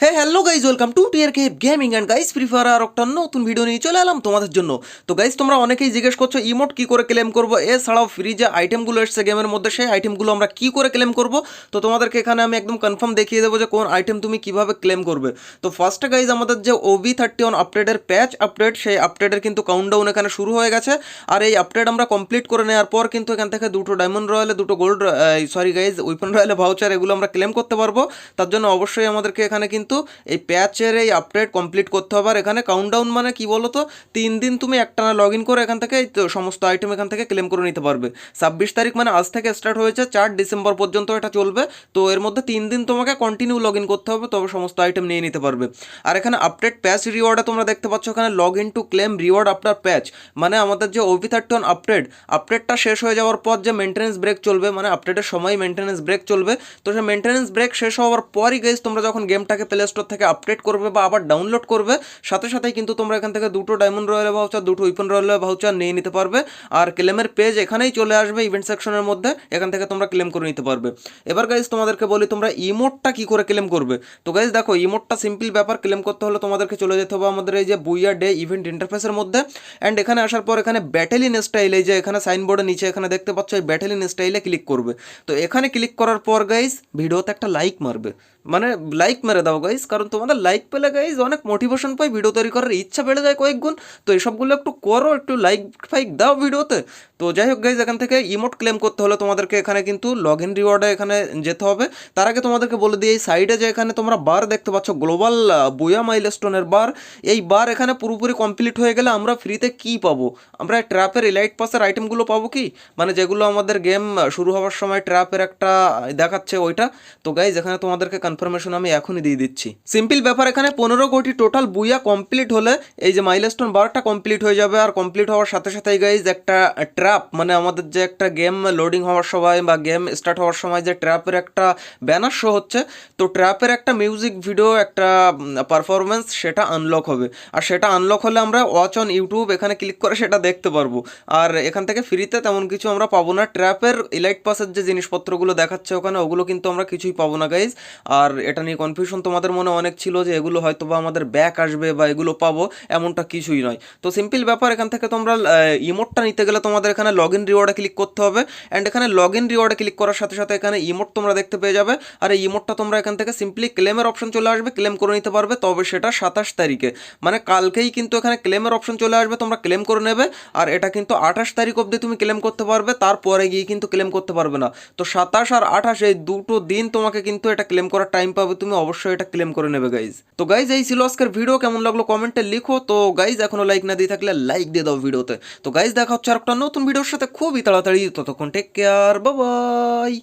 হ্যাঁ hello guys welcome to tier K gaming and guys Free Fire আর একটা নতুন video নিয়ে চলে এলাম তোমাদের জন্য। তো গাইজ তোমরা অনেকেই জিজ্ঞেস করছ ইমোট কী করে ক্লেম করব? এছাড়াও ফ্রি যে আইটেমগুলো এসছে গেমের মধ্যে, সেই আইটেমগুলো আমরা কী করে ক্লেম করব? তো তোমাদেরকে এখানে আমি একদম কনফার্ম দেখিয়ে দেবো যে কোন আইটেম তুমি কীভাবে ক্লেম করবে। তো ফার্স্টে গাইজ আমাদের যে ওবি থার্টি ওয়ান আপডেটের প্যাচ আপডেট সেই আপডেটের কিন্তু কাউন্টডাউন এখানে শুরু হয়ে গেছে। আর এই আপডেট আমরা কমপ্লিট করে নেওয়ার পর কিন্তু এখান থেকে দুটো ডায়মন্ড রয়্যালে দুটো গোল্ড সরি গাইজ উইপন রয়্যালে ভাউচার এগুলো আমরা ক্লেম করতে পারব। তার জন্য অবশ্যই আমাদেরকে এখানে কিন্তু এই প্যাচের এই আপডেট কমপ্লিট করতে হবে। আর এখানে কাউন্টডাউন মানে কি বলো তো তিন দিন তুমি একটানা লগ ইন করে এখান থেকে সমস্ত আইটেম এখান থেকে ক্লেম করে নিতে পারবে। ছাব্বিশ তারিখ মানে আজ থেকে স্টার্ট হয়েছে, চার ডিসেম্বর পর্যন্ত এটা চলবে। তো এর মধ্যে তিন দিন তোমাকে কন্টিনিউ লগ ইন করতে হবে, তবে সমস্ত আইটেম নিয়ে নিতে পারবে। আর এখানে আপডেট প্যাচ রিওয়ার্ডে তোমরা দেখতে পাচ্ছ এখানে log in to claim reward after patch মানে আমাদের যে ওভি থার্টি ওয়ান আপডেট আপডেটটা শেষ হয়ে যাওয়ার পর যে মেনটেন্যান্স ব্রেক চলবে মানে আপডেটের সময় মেনটেন্যান্স ব্রেক চলবে। তো সে মেনটেন্যান্স ব্রেক শেষ হওয়ার পরই গেছ তোমরা যখন গেমটাকে প্লে স্টোর থেকে আপডেট করবে বা আবার ডাউনলোড করবে, সাথে সাথেই কিন্তু তোমরা এখান থেকে দুটো ডায়মন্ড রয়্যাল ভাউচার দুটো উইপন রয়্যাল ভাউচার নিয়ে নিতে পারবে। আর ক্লেমের পেজ এখানেই চলে আসবে ইভেন্ট সেকশনের মধ্যে, এখান থেকে তোমরা ক্লেম করে নিতে পারবে। এবার গাইজ তোমাদেরকে বলি, তোমরা ইমোটটা কি করে ক্লেম করবে? তো গাইজ দেখো ইমোটটা সিম্পল ব্যাপার ক্লেম করতে হলে তোমাদেরকে চলে যেতে হবে আমাদের এই যে বুইয়া ডে ইভেন্ট ইন্টারফেসের মধ্যে। অ্যান্ড এখানে আসার পর এখানে ব্যাটেলিন স্টাইল এই যে এখানে সাইনবোর্ডের নিচে এখানে দেখতে পাচ্ছ, এই ব্যাটেলিন স্টাইলে ক্লিক করবে। তো এখানে ক্লিক করার পর গাইজ ভিডিওতে একটা লাইক মারবে। মানে লাইক মেরে দাও কারণ তোমাদের লাইক পেলে গাইজ অনেক মোটিভেশন পাই ভিডিও তৈরি করার ইচ্ছা বেড়ে যায় কয়েক গুণ তো এসবগুলো একটু করো, একটু লাইক ফাইক দাও ভিডিওতে তো যাই হোক গাইজ এখান থেকে ইমোট ক্লেম করতে হলে তোমাদেরকে এখানে কিন্তু লগ ইন রিওয়ার্ডে এখানে যেতে হবে। তার আগে তোমাদেরকে বলে দিই, এই সাইডে যে এখানে তোমরা বার দেখতে পাচ্ছ গ্লোবাল বুয়া মাইলস্টোনের বার এই বার এখানে পুরোপুরি কমপ্লিট হয়ে গেলে আমরা ফ্রিতে কি পাবো? আমরা ট্র্যাপের ইলাইট পাসের আইটেমগুলো পাবো কি? মানে যেগুলো আমাদের গেম শুরু হওয়ার সময় ট্র্যাপের একটা দেখাচ্ছে ওইটা। তো গাইজ এখানে তোমাদেরকে কনফার্মেশন আমি এখনই দিয়ে দিচ্ছি। সিম্পল ব্যাপার এখানে পনেরো কোটি টোটাল বুয়া কমপ্লিট হলে এই যে মাইলস্টোন বারটা কমপ্লিট হয়ে যাবে আর কমপ্লিট হওয়ার সাথে সাথেই গাইজ একটা ট্র্যাপ মানে আমাদের যে একটা গেম লোডিং হওয়ার সময় বা গেম স্টার্ট হওয়ার সময় যে ট্র্যাপের একটা ব্যানার শো হচ্ছে, তো ট্র্যাপের একটা মিউজিক ভিডিও একটা পারফরমেন্স সেটা আনলক হবে। আর সেটা আনলক হলে আমরা ওয়াচ অন ইউটিউব এখানে ক্লিক করে সেটা দেখতে পারব। আর এখান থেকে ফ্রিতে তেমন কিছু আমরা পাবো না। ট্র্যাপের ইলাইট পাসের যে জিনিসপত্রগুলো দেখাচ্ছে ওখানে, ওগুলো কিন্তু আমরা কিছুই পাবো না গাইজ আর এটা নিয়ে কনফিউশন তোমাদের মনে অনেক ছিল যে এগুলো হয়তো বা আমাদের ব্যাক আসবে বা এগুলো পাবো, এমনটা কিছুই নয়। তো সিম্পল ব্যাপার, এখান থেকে তোমরা ইমোটটা নিতে গেলে তোমাদের এখানে লগ ইন রিওয়ার্ডে ক্লিক করতে হবে। অ্যান্ড এখানে লগ ইন রিওয়ার্ডে ক্লিক করার সাথে সাথে এখানে ইমোট তোমরা দেখতে পেয়ে যাবে। আর এই ইমোটটা তোমরা এখান থেকে সিম্পলি ক্লেমের অপশন চলে আসবে ক্লেম করে নিতে পারবে। তবে সেটা সাতাশ তারিখে। মানে কালকেই কিন্তু এখানে ক্লেমের অপশন চলে আসবে, তোমরা ক্লেম করে নেবে। আর এটা কিন্তু আঠাশ তারিখ অবধি তুমি ক্লেম করতে পারবে, তারপরে গিয়ে কিন্তু ক্লেম করতে পারবে না। তো সাতাশ আর আঠাশ, এই দুটো দিন তোমাকে কিন্তু এটা ক্লেম করার টাইম পাবে। তুমি অবশ্যই এটা ক্লেম করে নেবে গাইজ তো গাইজ এই ছিল আজকের ভিডিও কেমন লাগল কমেন্টে লিখো। তো গাইজ এখনও লাইক না দিয়ে থাকলে লাইক দিয়ে দাও ভিডিওতে তো গাইজ দেখা হচ্ছে আর একটা নতুন ভিডিওর সাথে খুবই তাড়াতাড়ি। ততক্ষণ টেক কেয়ার বাবাই